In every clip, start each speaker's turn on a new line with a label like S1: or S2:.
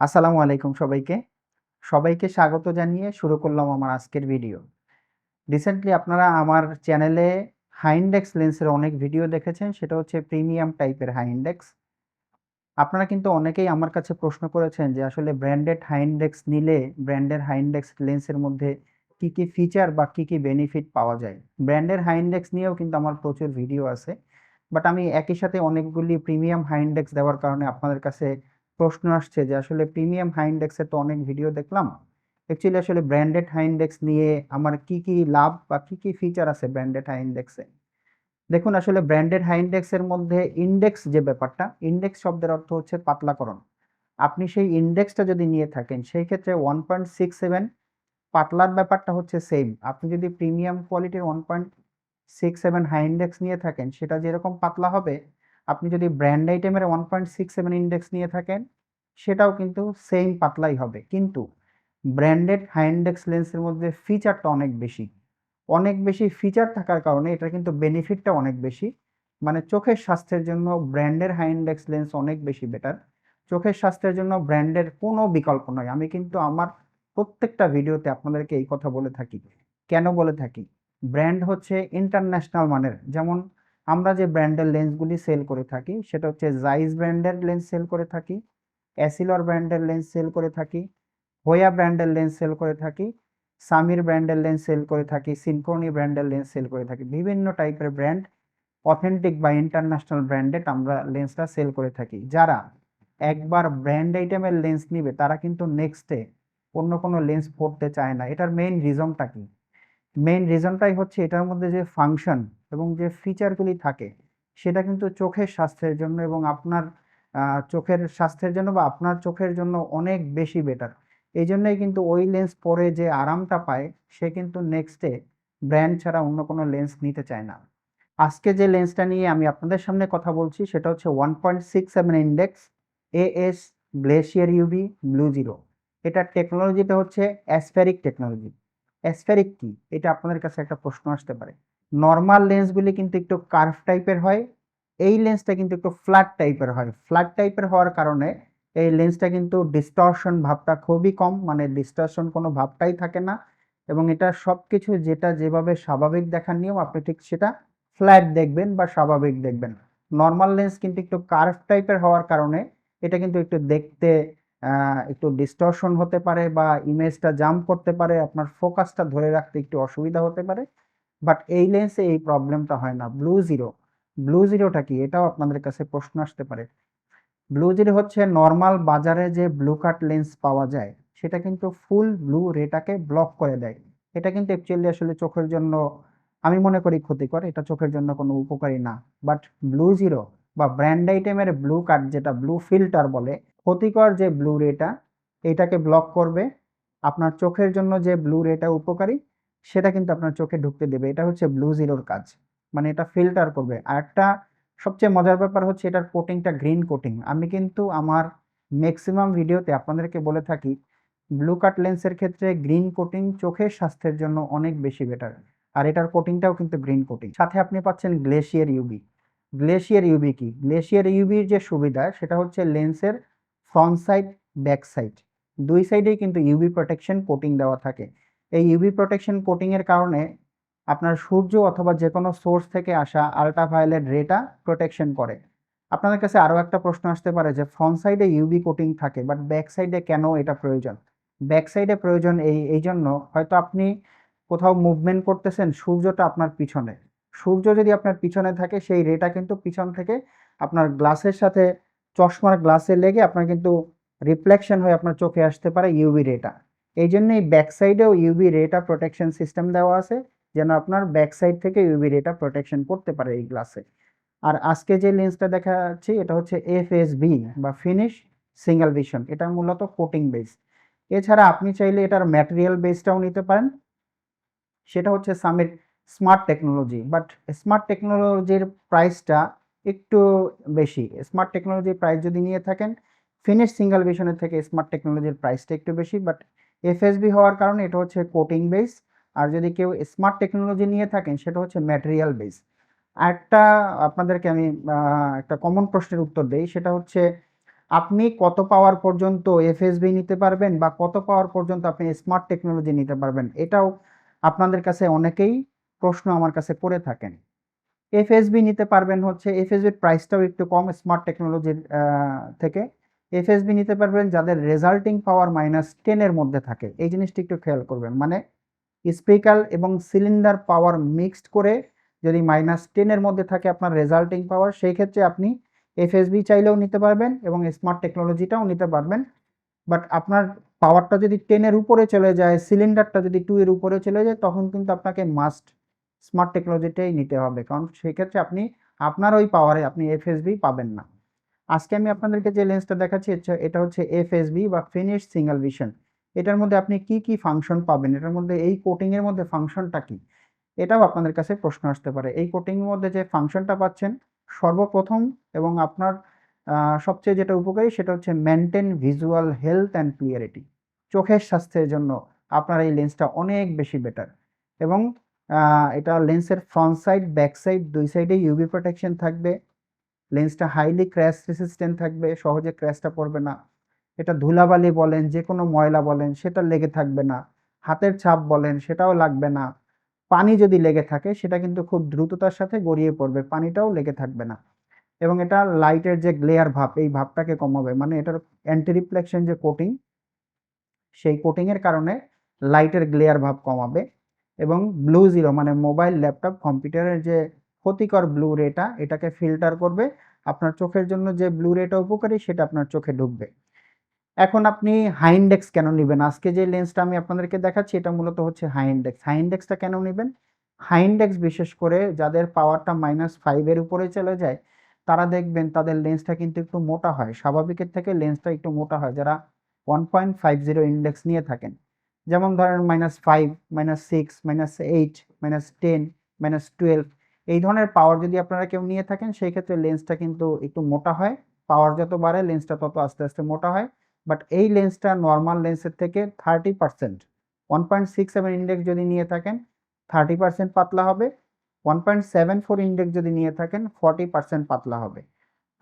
S1: আসসালামু আলাইকুম সবাইকে। সবাইকে স্বাগত জানিয়ে শুরু করলাম আমার আজকের ভিডিও। রিসেন্টলি আপনারা আমার চ্যানেলে হাইন্ডেক্স লেন্সের অনেক ভিডিও দেখেছেন, সেটা হচ্ছে প্রিমিয়াম টাইপের হাইন্ডেক্স আপনারা কিন্তু অনেকেই আমার কাছে প্রশ্ন করেছেন যে আসলে ব্র্যান্ডেড হাইন্ডেক্স নিলে ব্র্যান্ডের হাইন্ডেক্স লেন্সের মধ্যে কি কি ফিচার বা কি কি বেনিফিট পাওয়া যায়? ব্র্যান্ডের হাইন্ডেক্স নিয়েও কিন্তু আমার প্রচুর ভিডিও আছে। বাট আমি একই সাথে অনেকগুলি প্রিমিয়াম হাইন্ডেক্স দেওয়ার কারণে আপনাদের কাছে প্রশ্ন আসছে যে আসলে প্রিমিয়াম হাইন্ডেক্সের তো অনেক ভিডিও দেখলাম। অ্যাকচুয়ালি আসলে ব্র্যান্ডেড হাইন্ডেক্স নিয়ে আমার কি কি লাভ বা কি কি ফিচার আছে ব্র্যান্ডেড হাইন্ডেক্সে দেখুন, আসলে ব্র্যান্ডেড হাইন্ডেক্সের মধ্যে ইন্ডেক্স যে ব্যাপারটা ইন্ডেক্স শব্দের অর্থ হচ্ছে পাতলাকরণ। আপনি সেই ইন্ডেক্সটা যদি নিয়ে থাকেন, সেই ক্ষেত্রে ওয়ান পয়েন্ট সিক্স সেভেন পাতলার ব্যাপারটা হচ্ছে সেম আপনি যদি প্রিমিয়াম কোয়ালিটির one point six seven high index নিয়ে থাকেন, সেটা যেরকম পাতলা হবে আপনি যদি ব্র্যান্ড আইটেমের one point six seven index নিয়ে থাকেন, সেটাও কিন্তু সেম পাতলাই হবে। কিন্তু ব্র্যান্ডেড হাই ইন্ডেক্স লেন্সের মধ্যে ফিচারটা অনেক বেশি। অনেক বেশি ফিচার থাকার কারণে এটা কিন্তু বেনিফিটটা অনেক বেশি। মানে চোখের স্বাস্থ্যের জন্য ব্র্যান্ডের হাই ইন্ডেক্স লেন্স অনেক বেশি বেটার চোখের স্বাস্থ্যের জন্য ব্র্যান্ডের কোনো বিকল্প নয়। আমি কিন্তু আমার প্রত্যেকটা ভিডিওতে আপনাদেরকে এই কথা বলে থাকি। কেন বলে থাকি? ব্র্যান্ড হচ্ছে ইন্টারন্যাশনাল মানের। যেমন আমরা যে ব্র্যান্ডের লেন্সগুলি সেল করে থাকি, সেটা হচ্ছে জাইজ ব্র্যান্ডের লেন্স সেল করে থাকি অ্যাসিলর ব্র্যান্ডের লেন্স সেল করে থাকি হোয়া ব্র্যান্ডের লেন্স সেল করে থাকি সামির ব্র্যান্ডের লেন্স সেল করে থাকি সিনকোনি ব্র্যান্ডের লেন্স সেল করে থাকি। বিভিন্ন টাইপের ব্র্যান্ড অথেন্টিক বা ইন্টারন্যাশনাল ব্র্যান্ডেড আমরা লেন্সটা সেল করে থাকি। যারা একবার ব্র্যান্ড আইটেমের লেন্স নিবে, তারা কিন্তু নেক্সটে অন্য কোনো লেন্স পড়তে চায় না। এটার মেইন রিজনটা কি? মেইন রিজনটাই হচ্ছে এটার মধ্যে যে ফাংশন এবং যে ফিচারগুলি থাকে, সেটা কিন্তু চোখের স্বাস্থ্যের জন্য এবং আপনার চোখের স্বাস্থ্যের জন্য বা আপনার চোখের জন্য অনেক বেশি বেটার এই জন্যই কিন্তু ওই লেন্স পরে যে আরামটা পায়, সে কিন্তু নেক্সটে ব্র্যান্ড ছাড়া অন্য কোনো লেন্স নিতে চায় না। আজকে যে লেন্সটা নিয়ে আমি আপনাদের সামনে কথা বলছি, সেটা হচ্ছে one point six seven index AS glacier UV blue zero এটার টেকনোলজিটা হচ্ছে অ্যাসফেরিক টেকনোলজি অ্যাসফেরিক কি? এটা আপনাদের কাছে একটা প্রশ্ন আসতে পারে। নর্মাল লেন্সগুলি কিন্তু একটু কার্ভ টাইপের হয়, এই লেন্সটা কিন্তু একটু ফ্ল্যাট টাইপের হয়। ফ্ল্যাট টাইপের হওয়ার কারণে এই লেন্সটা কিন্তু ডিস্টর্শন ভাবটা খুবই কম মানে ডিস্টর্শন কোনো ভাবটাই থাকে না এবং এটা সব কিছু যেটা যেভাবে স্বাভাবিক দেখার নিয়ম, আপনি ঠিক সেটা ফ্ল্যাট দেখবেন বা স্বাভাবিক দেখবেন। নর্মাল লেন্স কিন্তু একটু কার্ভ টাইপের হওয়ার কারণে এটা কিন্তু একটু দেখতে একটু ডিস্টর্শন হতে পারে বা ইমেজটা জাম্প করতে পারে, আপনার ফোকাসটা ধরে রাখতে একটু অসুবিধা হতে পারে। বাট এই লেন্সে এই প্রবলেমটা হয় না। ব্লু জিরো ব্লু জিরোটা কি? এটাও আপনাদের কাছে প্রশ্ন আসতে পারে। ব্লু জিরো হচ্ছে নর্মাল বাজারে যে ব্লু কাট লেন্স পাওয়া যায়, সেটা কিন্তু ফুল ব্লু রেটাকে ব্লক করে দেয়। এটা কিন্তু অ্যাকচুয়ালি আসলে চোখের জন্য, আমি মনে করি ক্ষতিকর। এটা চোখের জন্য কোনো উপকারী না। বাট ব্লু জিরো বা ব্র্যান্ড আইটেমের ব্লু কাট যেটা ব্লু ফিল্টার বলে, ক্ষতিকর যে ব্লু রেটা এটাকে ব্লক করবে। আপনার চোখের জন্য যে ব্লু রেটা উপকারী সেটা কিন্তু আপনার চোখে ঢুকতে দেবে। এটা হচ্ছে ব্লু জিরোর কাজ। মানে এটা ফিল্টার করবে। আর একটা সবচেয়ে মজার ব্যাপার হচ্ছে এটার কোটিংটা গ্রিন কোটিং আমি কিন্তু আমার ম্যাক্সিমাম ভিডিওতে আপনাদেরকে বলে থাকি ব্লু কাট লেন্সের ক্ষেত্রে গ্রিন কোটিং চোখের স্বাস্থ্যের জন্য অনেক বেশি বেটার আর এটার কোটিংটাও কিন্তু গ্রিন কোটিং সাথে আপনি পাচ্ছেন গ্লেশিয়ার ইউবি গ্লেশিয়ার ইউবি কি? গ্লেশিয়ার ইউবির যে সুবিধা, সেটা হচ্ছে লেন্সের ফ্রন্ট সাইড ব্যাক সাইড দুই সাইডেই কিন্তু ইউবি প্রোটেকশন কোটিং দেওয়া থাকে। এই ইউভি প্রোটেকশন কোটিংয়ের কারণে আপনার সূর্য অথবা যে কোনো সোর্স থেকে আসা আল্ট্রাভায়োলেট রেটা প্রোটেকশন করে। আপনাদের কাছে আরও একটা প্রশ্ন আসতে পারে যে ফ্রন্ট সাইডে ইউবি কোটিং থাকে বাট ব্যাক সাইডে কেন এটা প্রয়োজন? ব্যাক সাইডে প্রয়োজন এই এই জন্য হয়তো আপনি কোথাও মুভমেন্ট করতেছেন, সূর্যটা আপনার পিছনে। সূর্য যদি আপনার পিছনে থাকে, সেই রেটা কিন্তু পিছন থেকে আপনার গ্লাসের সাথে চশমার গ্লাসে লেগে আপনার কিন্তু রিফ্লেকশন হয়ে আপনার চোখে আসতে পারে ইউবি রেটা এই জন্যই ব্যাক সাইডেও ইউবি রেটা প্রোটেকশন সিস্টেম দেওয়া আছে, যেন আপনার ব্যাক সাইড থেকে ইউবি রেটা প্রোটেকশন করতে পারে এই গ্লাসে আর আজকে যে লেন্সটা দেখা যাচ্ছে এটা হচ্ছে এফ এস বি বা ফিনিশ সিঙ্গেল ভিশন এটা মূলত কোটিং বেস এছাড়া আপনি চাইলে এটার ম্যাটেরিয়াল বেসটাও নিতে পারেন। সেটা হচ্ছে সামির স্মার্ট টেকনোলজি বাট স্মার্ট টেকনোলজির প্রাইসটা একটু বেশি। স্মার্ট টেকনোলজির প্রাইস যদি নিয়ে থাকেন ফিনিশ সিঙ্গেল ভিশনের থেকে স্মার্ট টেকনোলজির প্রাইসটা একটু বেশি বাট এফএসবি হওয়ার কারণে এটা হচ্ছে কোটিং বেস আর যদি কেউ স্মার্ট টেকনোলজি নিয়ে থাকেন, সেটা হচ্ছে ম্যাটেরিয়াল বেস আরেকটা আপনাদেরকে আমি একটা কমন প্রশ্নের উত্তর দেই, সেটা হচ্ছে আপনি কত পাওয়ার পর্যন্ত এফএসবি নিতে পারবেন বা কত পাওয়ার পর্যন্ত আপনি স্মার্ট টেকনোলজি নিতে পারবেন, এটাও আপনাদের কাছে অনেকেই প্রশ্ন আমার কাছে করে থাকেন। এফএসবি নিতে পারবেন হচ্ছে এফএসবির প্রাইসটাও একটু কম স্মার্ট টেকনোলজির থেকে। এফএসবি নিতে পারবেন, যাদের রেজাল্টিং পাওয়ার মাইনাস টেনের মধ্যে থাকে। এই জিনিসটি একটু খেয়াল করবেন। মানে স্পিকার এবং সিলিন্ডার পাওয়ার মিক্সড করে যদি মাইনাস টেনের মধ্যে থাকে আপনার রেজাল্টিং পাওয়ার সেই ক্ষেত্রে আপনি এফএসবি চাইলেও নিতে পারবেন এবং স্মার্ট টেকনোলজিটাও নিতে পারবেন। বাট আপনার পাওয়ারটা যদি টেনের উপরে চলে যায় সিলিন্ডারটা যদি টু এর উপরে চলে যায়, তখন কিন্তু আপনাকে মাস্ট স্মার্ট টেকনোলজিটাই নিতে হবে। কারণ সেক্ষেত্রে আপনি, আপনার ওই পাওয়ারে আপনি এফএসবি পাবেন না। আজকে আমি আপনাদেরকে যে লেন্সটা দেখাচ্ছি, এটা- হচ্ছে এফএসবি বা ফিনিশ সিঙ্গেল ভিশন এটার মধ্যে আপনি কি কি ফাংশন পাবেন? এটার মধ্যে এই কোটিংয়ের মধ্যে ফাংশনটা কি? এটাও আপনাদের কাছে প্রশ্ন আসতে পারে। এই কোটিংয়ের মধ্যে যে ফাংশনটা পাচ্ছেন, সর্বপ্রথম এবং আপনার সবচেয়ে যেটা উপকারী সেটা হচ্ছে maintain visual health and clarity চোখের স্বাস্থ্যের জন্য আপনার এই লেন্সটা অনেক বেশি বেটার এবং এটা লেন্সের ফ্রন্ট সাইড ব্যাক সাইড দুই সাইডে ইউভি প্রোটেকশন থাকবে। লেন্সটা হাইলি ক্র্যাশ রেসিস্ট্যান্ট থাকবে, সহজে ক্র্যাশটা পড়বে না। এটা ধুলাবালি বলেন যে কোনো ময়লা বলেন, সেটা লেগে থাকবে না। হাতের ছাপ বলেন, সেটাও লাগবে না। পানি যদি লেগে থাকে, সেটা কিন্তু খুব দ্রুততার সাথে গড়িয়ে পড়বে, পানিটাও লেগে থাকবে না। এবং এটা লাইটের যে গ্লেয়ার ভাব, এই ভাবটাকে কমাবে। মানে এটার অ্যান্টি রিফ্লেকশন যে কোটিং সেই কোটিংয়ের কারণে লাইটের গ্লেয়ার ভাব কমাবে। এবং ব্লু জিরো মানে মোবাইল ল্যাপটপ কম্পিউটারের যে ক্ষতিকর ব্লু রেটা এটাকে ফিল্টার করবে। আপনার চোখের জন্য যে ব্লু রেটা উপকারী সেটা আপনার চোখে ঢুকবে। এখন আপনি হাইন্ডেক্স কেন নেবেন? আজকে যে লেন্সটা আমি আপনাদেরকে দেখাচ্ছি, এটা মূলত হচ্ছে হাইন্ডেক্স হাইন্ডেক্সটা কেন নেবেন? হাইন্ডেক্স বিশেষ করে যাদের পাওয়ারটা মাইনাস ফাইভের উপরে চলে যায়, তারা দেখবেন তাদের লেন্সটা কিন্তু একটু মোটা হয়। স্বাভাবিকের থেকে লেন্সটা একটু মোটা হয়। যারা one point five zero index নিয়ে থাকেন, যেমন ধরেন minus five minus six minus eight minus ten minus twelve এই ধরনের পাওয়ার যদি আপনারা কেউ নিয়ে থাকেন, সেই ক্ষেত্রে লেন্সটা কিন্তু একটু মোটা হয়। পাওয়ার যত বাড়ে লেন্সটা তত আস্তে আস্তে মোটা হয়। বাট এই লেন্সটা নর্মাল লেন্সের থেকে thirty percent one point six seven index যদি নিয়ে থাকেন থার্টি পার্সেন্ট পাতলা হবে। One point seven four index যদি নিয়ে থাকেন ফর্টি পার্সেন্ট পাতলা হবে।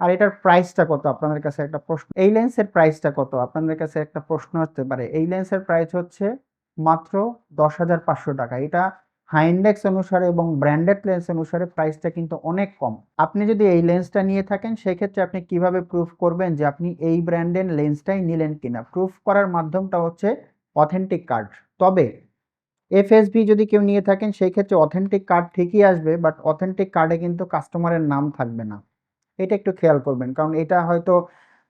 S1: আর এটার প্রাইসটা কত? আপনাদের কাছে একটা প্রশ্ন। এই লেন্সের প্রাইসটা কত? আপনাদের কাছে একটা প্রশ্ন আসতে পারে। এই লেন্সের প্রাইস হচ্ছে মাত্র দশ হাজার পাঁচশো টাকা। এটা হাইন্ডেক্স অনুসারে এবং ব্র্যান্ডেড লেন্স অনুসারে প্রাইসটা কিন্তু অনেক কম। আপনি যদি এই লেন্সটা নিয়ে থাকেন, সেক্ষেত্রে আপনি কীভাবে প্রুফ করবেন যে আপনি এই ব্র্যান্ডের লেন্সটাই নিলেন কিনা? প্রুফ করার মাধ্যমটা হচ্ছে অথেন্টিক কার্ড তবে এফএসবি যদি কেউ নিয়ে থাকেন সেই ক্ষেত্রে অথেন্টিক কার্ড ঠিকই আসবে বাট অথেন্টিক কার্ডে কিন্তু কাস্টমারের নাম থাকবে না। এটা একটু খেয়াল করবেন, কারণ এটা হয়তো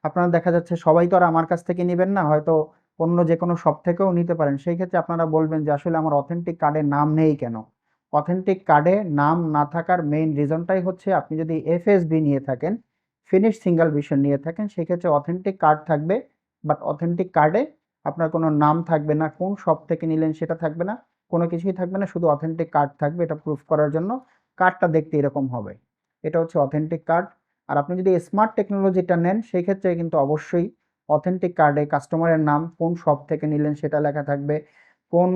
S1: আপনারা দেখা যাচ্ছে সবাই তো আর আমার কাছ থেকে নেবেন না, হয়তো অন্য যে কোনো শপ থেকেও নিতে পারেন। সেই ক্ষেত্রে আপনারা বলবেন যে, আসলে আমার অথেন্টিক কার্ডে নাম নেই কেন? অথেন্টিক কার্ডে নাম না থাকার মেইন রিজনটাই হচ্ছে, আপনি যদি এফএসবি নিয়ে থাকেন ফিনিশ সিঙ্গেল ভিশন নিয়ে থাকেন, সেক্ষেত্রে অথেন্টিক কার্ড থাকবে বাট অথেন্টিক কার্ডে আপনার কোনো নাম থাকবে না, কোন শপ থেকে নিলেন সেটা থাকবে না, কোনো কিছুই থাকবে না, শুধু অথেন্টিক কার্ড থাকবে, এটা প্রুফ করার জন্য কার্ডটা দেখতে এরকম হবে। এটা হচ্ছে অথেন্টিক কার্ড আর আপনি যদি স্মার্ট টেকনোলজিটা নেন সেই ক্ষেত্রে কিন্তু অবশ্যই অথেন্টিক কার্ডে কাস্টমারের নাম, কোন শপ থেকে নিলেন সেটা লেখা থাকবে, কোন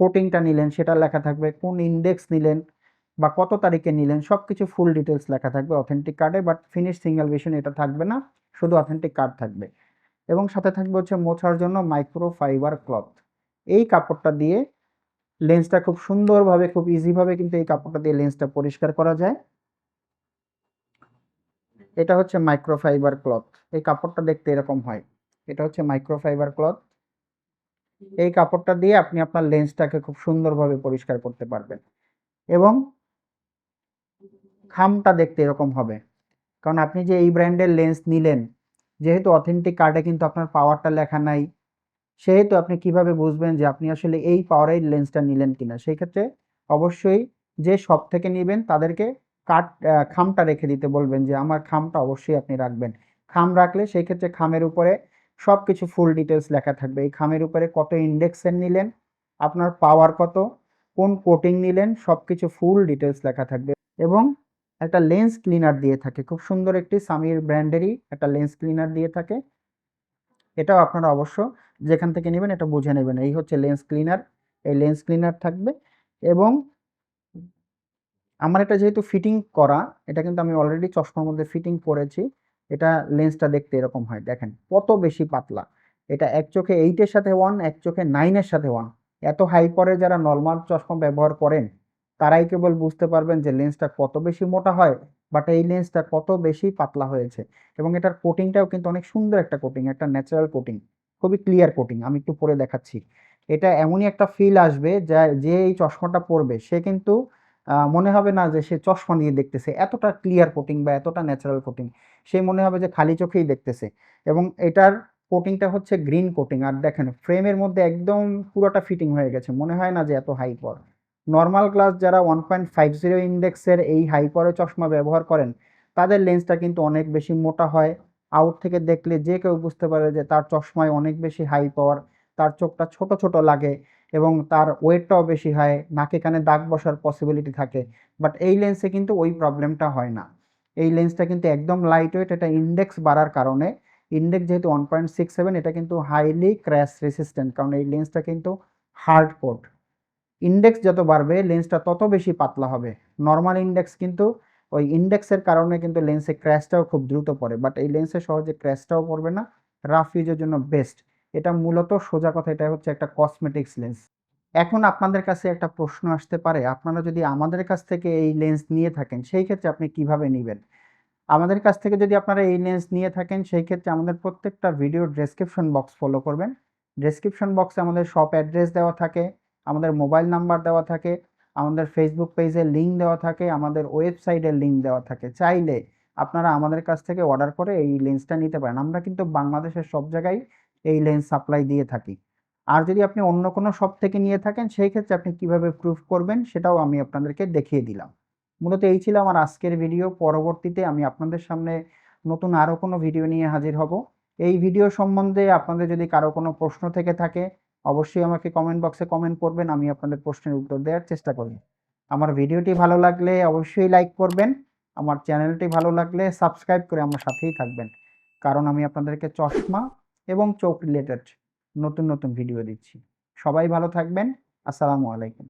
S1: কোটিংটা নিলেন সেটা লেখা থাকবে, কোন ইন্ডেক্স নিলেন বা কত তারিখে নিলেন সব কিছু ফুল ডিটেলস লেখা থাকবে অথেন্টিক কার্ডে বাট ফিনিশ সিঙ্গেল ভিশন এটা থাকবে না, শুধু অথেন্টিক কার্ড থাকবে। এবং সাথে থাকবে হচ্ছে মোছার জন্য মাইক্রো ফাইবার ক্লথ এই কাপড়টা দিয়ে লেন্সটা খুব সুন্দরভাবে, খুব ইজিভাবে কিন্তু এই কাপড়টা দিয়ে লেন্সটা পরিষ্কার করা যায়। এটা হচ্ছে মাইক্রোফাইবার ক্লথ এই কাপড়টা দেখতে এরকম হয়। এটা হচ্ছে মাইক্রোফাইবার ক্লথ এই কাপড়টা দিয়ে আপনি আপনার লেন্সটাকে খুব সুন্দরভাবে পরিষ্কার করতে পারবেন। এবং খামটা দেখতে এরকম হবে। কারণ আপনি যে এই ব্র্যান্ডের লেন্স নিলেন, যেহেতু অথেন্টিক কার্ডে কিন্তু আপনার পাওয়ারটা লেখা নাই, সেহেতু আপনি কীভাবে বুঝবেন যে আপনি আসলে এই পাওয়ারের লেন্সটা নিলেন কিনা? সেই ক্ষেত্রে অবশ্যই যে শপ থেকে নেবেন, তাদেরকে কাট খামটা রেখে দিতে বলবেন যে আমার খামটা অবশ্যই আপনি রাখবেন। খাম রাখলে সেই ক্ষেত্রে খামের উপরে সব কিছু ফুল ডিটেলস লেখা থাকবে। এই খামের উপরে কত ইন্ডেক্সের নিলেন, আপনার পাওয়ার কত, কোন কোটিং নিলেন সব কিছু ফুল ডিটেলস লেখা থাকবে এবং একটা লেন্স ক্লিনার দিয়ে থাকে। খুব সুন্দর একটি সামির ব্র্যান্ডেরই একটা লেন্স ক্লিনার দিয়ে থাকে। এটাও আপনারা অবশ্য যেখান থেকে নেবেন এটা বুঝে নেবেন। এই হচ্ছে লেন্স ক্লিনার এই লেন্স ক্লিনার থাকবে এবং আমার এটা যেহেতু ফিটিং করা, এটা কিন্তু আমি অলরেডি চশমার মধ্যে ফিটিং করেছি এটা লেন্সটা দেখতে এরকম হয়। দেখেন, কত বেশি পাতলা। এটা এক চোখে এইটের সাথে ওয়ান এক চোখে নাইনের সাথে ওয়ান এত হাই পরে যারা নর্মাল চশমা ব্যবহার করেন, তারাই কেবল বুঝতে পারবেন যে লেন্সটা কত বেশি মোটা হয় বাট এই লেন্সটা কত বেশি পাতলা হয়েছে। এবং এটার কোটিংটাও কিন্তু অনেক সুন্দর একটা কোটিং একটা ন্যাচারাল কোটিং খুবই ক্লিয়ার কোটিং আমি একটু পরে দেখাচ্ছি। এটা এমনই একটা ফিল আসবে যা, যে এই চশমাটা পরবে, সে কিন্তু মনে হবে না যে সে চশমা নিয়ে দেখতেছে, এতটা ক্লিয়ার কোটিং বা এতটা ন্যাচারাল কোটিং সে মনে হবে যে খালি চোখেই দেখতেছে। এবং এটার কোটিংটা হচ্ছে গ্রিন কোটিং আর দেখেন ফ্রেমের মধ্যে একদম পুরোটা ফিটিং হয়ে গেছে। মনে হয় না যে এত হাই পর নর্মাল গ্লাস যারা ওয়ান পয়েন্ট ফাইভ জিরো ইন্ডেক্সের এই হাই পরে চশমা ব্যবহার করেন, তাদের লেন্সটা কিন্তু অনেক বেশি মোটা হয়। আউট থেকে দেখলে যে কেউ বুঝতে পারে যে তার চশমায় অনেক বেশি হাই পাওয়ার তার চোখটা ছোট ছোট লাগে। এবং তার ওয়েটটাও বেশি হয়, নাকে কানে দাগ বসার পসিবিলিটি থাকে। বাট এই লেন্সে কিন্তু ওই প্রবলেমটা হয় না। এই লেন্সটা কিন্তু একদম লাইট ওয়েট এটা ইন্ডেক্স বাড়ার কারণে। ইন্ডেক্স যেহেতু ওয়ান পয়েন্ট সিক্স সেভেন এটা কিন্তু হাইলি ক্র্যাশ রেসিস্ট্যান্ট কারণ এই লেন্সটা কিন্তু হার্ড কোট ইন্ডেক্স যত বাড়বে লেন্সটা তত বেশি পাতলা হবে। নর্মাল ইন্ডেক্স কিন্তু ওই ইন্ডেক্সের কারণে কিন্তু লেন্সে ক্র্যাশটাও খুব দ্রুত পড়ে। বাট এই লেন্সে সহজে ক্র্যাশটাও পড়বে না। রাফ ইউজের জন্য বেস্ট এটা মূলত সোজা কথা এটা হচ্ছে একটা কসমেটিক্স লেন্স এখন আপনাদের কাছে একটা প্রশ্ন আসতে পারে, আপনারা যদি আমাদের কাছ থেকে এই লেন্স নিয়ে থাকেন, সেই ক্ষেত্রে আপনি কীভাবে নেবেন? আমাদের কাছ থেকে যদি আপনারা এই লেন্স নিয়ে থাকেন, সেই ক্ষেত্রে আমাদের প্রত্যেকটা ভিডিওর ডেসক্রিপশন বক্স ফলো করবেন। ডেসক্রিপশন বক্সে আমাদের শপ অ্যাড্রেস দেওয়া থাকে, আমাদের মোবাইল নাম্বার দেওয়া থাকে, আমাদের ফেসবুক পেজের লিঙ্ক দেওয়া থাকে, আমাদের ওয়েবসাইটের লিঙ্ক দেওয়া থাকে। চাইলে আপনারা আমাদের কাছ থেকে অর্ডার করে এই লেন্সটা নিতে পারেন। আমরা কিন্তু বাংলাদেশের সব জায়গায় এই লেন্স সাপ্লাই দিয়ে থাকি। আর যদি আপনি অন্য কোনো শপ থেকে নিয়ে থাকেন, সেই ক্ষেত্রে আপনি কীভাবে প্রুফ করবেন সেটাও আমি আপনাদেরকে দেখিয়ে দিলাম। মূলত এই ছিল আমার আজকের ভিডিও পরবর্তীতে আমি আপনাদের সামনে নতুন আরও কোনো ভিডিও নিয়ে হাজির হব। এই ভিডিও সম্বন্ধে আপনাদের যদি কারও কোনো প্রশ্ন থেকে থাকে, অবশ্যই আমাকে কমেন্ট বক্সে কমেন্ট করবেন, আমি আপনাদের প্রশ্নের উত্তর দেওয়ার চেষ্টা করব। আমার ভিডিওটি ভালো লাগলে অবশ্যই লাইক করবেন, আমার চ্যানেলটি ভালো লাগলে সাবস্ক্রাইব করে আমার সাথেই থাকবেন। কারণ আমি আপনাদেরকে চশমা এবং চোখ রিলেটেড নতুন নতুন ভিডিও দিচ্ছি। সবাই ভালো থাকবেন। আসসালামু আলাইকুম।